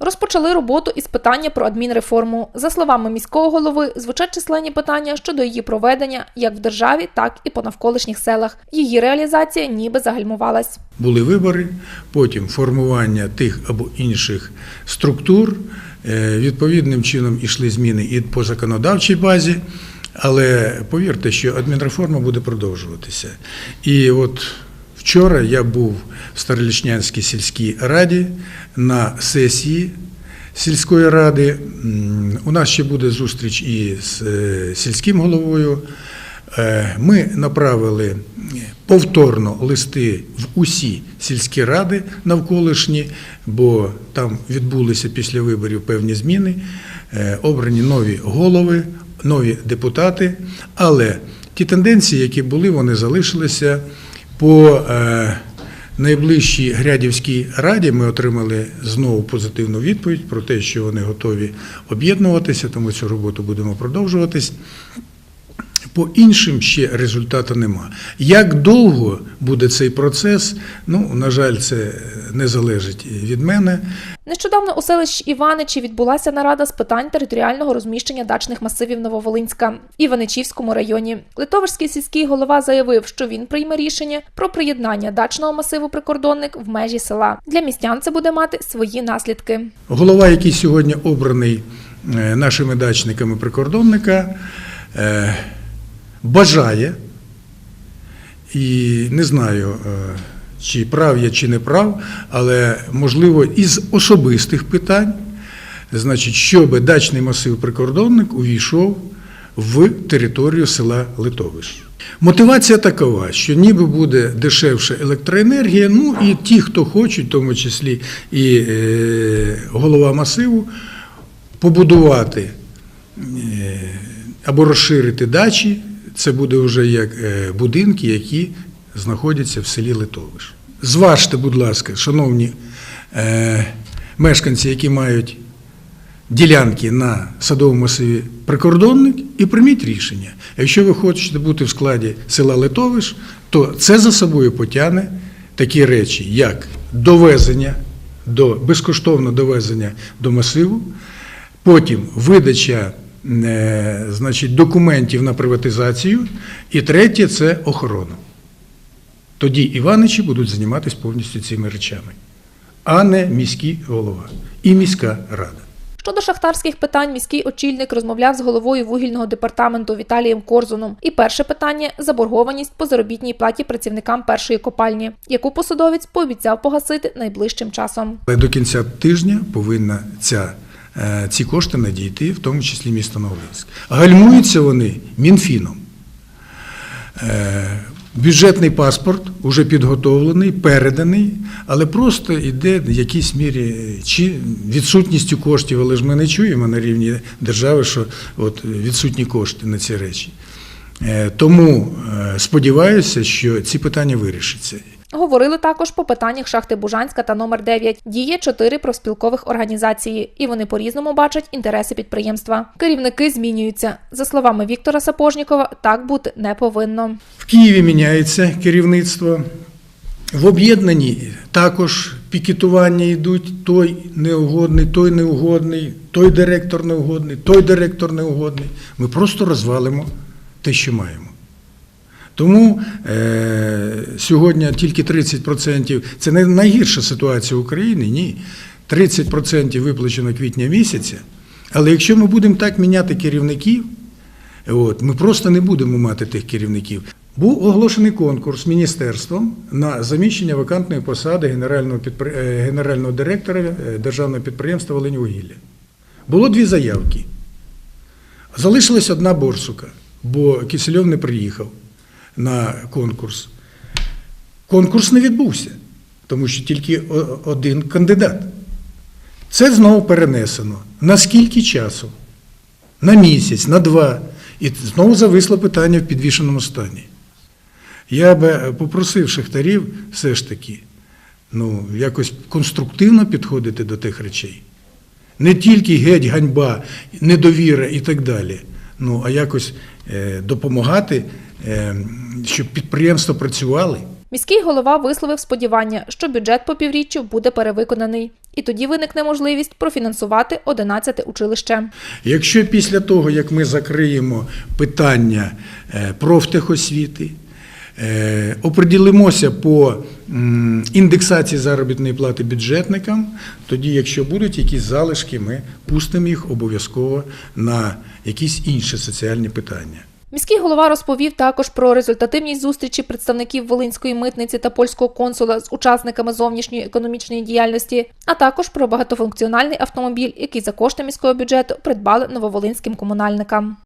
Розпочали роботу із питання про адмінреформу. За словами міського голови, звучать численні питання щодо її проведення як в державі, так і по навколишніх селах. Її реалізація ніби загальмувалась. Були вибори, потім формування тих або інших структур. Е, Відповідним чином ішли зміни і по законодавчій базі, але повірте, що адмінреформа буде продовжуватися. І от вчора я був в Старолічнянській сільській раді на сесії сільської ради. У нас ще буде зустріч і з е, сільським головою. Е, Ми направили повторно листи в усі сільські ради навколишні, бо там відбулися після виборів певні зміни, е, обрані нові голови, нові депутати. Але ті тенденції, які були, вони залишилися по е, найближчій Грядівській раді. Ми отримали знову позитивну відповідь про те, що вони готові об'єднуватися, тому цю роботу будемо продовжуватись. По іншим ще результату нема. Як довго буде цей процес? Ну, на жаль, це не залежить від мене. Нещодавно у селищі Іваничі відбулася нарада з питань територіального розміщення дачних масивів Нововолинська в Іваничівському районі. Литовський сільський голова заявив, що він прийме рішення про приєднання дачного масиву прикордонник в межі села. Для містян це буде мати свої наслідки. Голова, який сьогодні обраний е, нашими дачниками прикордонника, е, бажає, і не знаю, е, чи прав я, чи не прав, але можливо із особистих питань, значить, щоб дачний масив прикордонник увійшов в територію села Литовиш. Мотивація такова, що ніби буде дешевша електроенергія, ну і ті, хто хочуть, в тому числі і е, голова масиву, побудувати е, або розширити дачі, це буде вже як е, будинки, які знаходяться в селі Литовиш. Зважте, будь ласка, шановні е, мешканці, які мають ділянки на садовому масиві прикордонник, і прийміть рішення. Якщо ви хочете бути в складі села Литовиш, то це за собою потягне такі речі, як довезення до безкоштовне довезення до масиву, потім видача значить, документів на приватизацію, і третє це охорона. Тоді Іваничі будуть займатися повністю цими речами, а не міський голова і міська рада. Щодо шахтарських питань, міський очільник розмовляв з головою вугільного департаменту Віталієм Корзуном. І перше питання заборгованість по заробітній платі працівникам першої копальні, яку посадовець пообіцяв погасити найближчим часом. До кінця тижня повинна ця, е, ці кошти надійти, в тому числі місто Новолинськ. Гальмуються вони Мінфіном. Е, Бюджетний паспорт вже підготовлений, переданий, але просто йде в якійсь мірі чи відсутністю коштів, але ж ми не чуємо на рівні держави, що от відсутні кошти на ці речі. Е, Тому е, сподіваюся, що ці питання вирішаться. Говорили також по питаннях шахти Бужанська та номер 9. Діє чотири профспілкових організації, і вони по-різному бачать інтереси підприємства. Керівники змінюються. За словами Віктора Сапожнікова, так бути не повинно. В Києві міняється керівництво. В об'єднанні також пікетування йдуть. Той неугодний, той неугодний, той директор неугодний, той директор неугодний. Ми просто розвалимо те, що маємо. Тому е, сьогодні тільки 30%, це не найгірша ситуація України, ні. 30% виплачено квітня місяця. Але якщо ми будемо так міняти керівників, От, ми просто не будемо мати тих керівників. Був оголошений конкурс міністерством на заміщення вакантної посади генерального, підпри... е, генерального директора е, державного підприємства «Волиньвугілля». Було дві заявки. Залишилась одна борсука, бо Кисельов не приїхав на конкурс. Конкурс не відбувся, тому що тільки один кандидат. Це знову перенесено. На скільки часу? На місяць, на два. І знову зависло питання в підвішеному стані. Я би попросив шахтарів все ж таки ну, якось конструктивно підходити до тих речей. Не тільки геть, ганьба, недовіра і так далі. Ну, а якось е, допомагати, е, щоб підприємства працювали. Міський голова висловив сподівання, що бюджет по півріччю буде перевиконаний, і тоді виникне можливість профінансувати 11 училище. Якщо після того, як ми закриємо питання е, профтехосвіти, е, оприділимося по індексації заробітної плати бюджетникам, тоді, якщо будуть якісь залишки, ми пустимо їх обов'язково на якісь інші соціальні питання. Міський голова розповів також про результативність зустрічі представників Волинської митниці та польського консула з учасниками зовнішньої економічної діяльності, а також про багатофункціональний автомобіль, який за кошти міського бюджету придбали нововолинським комунальникам.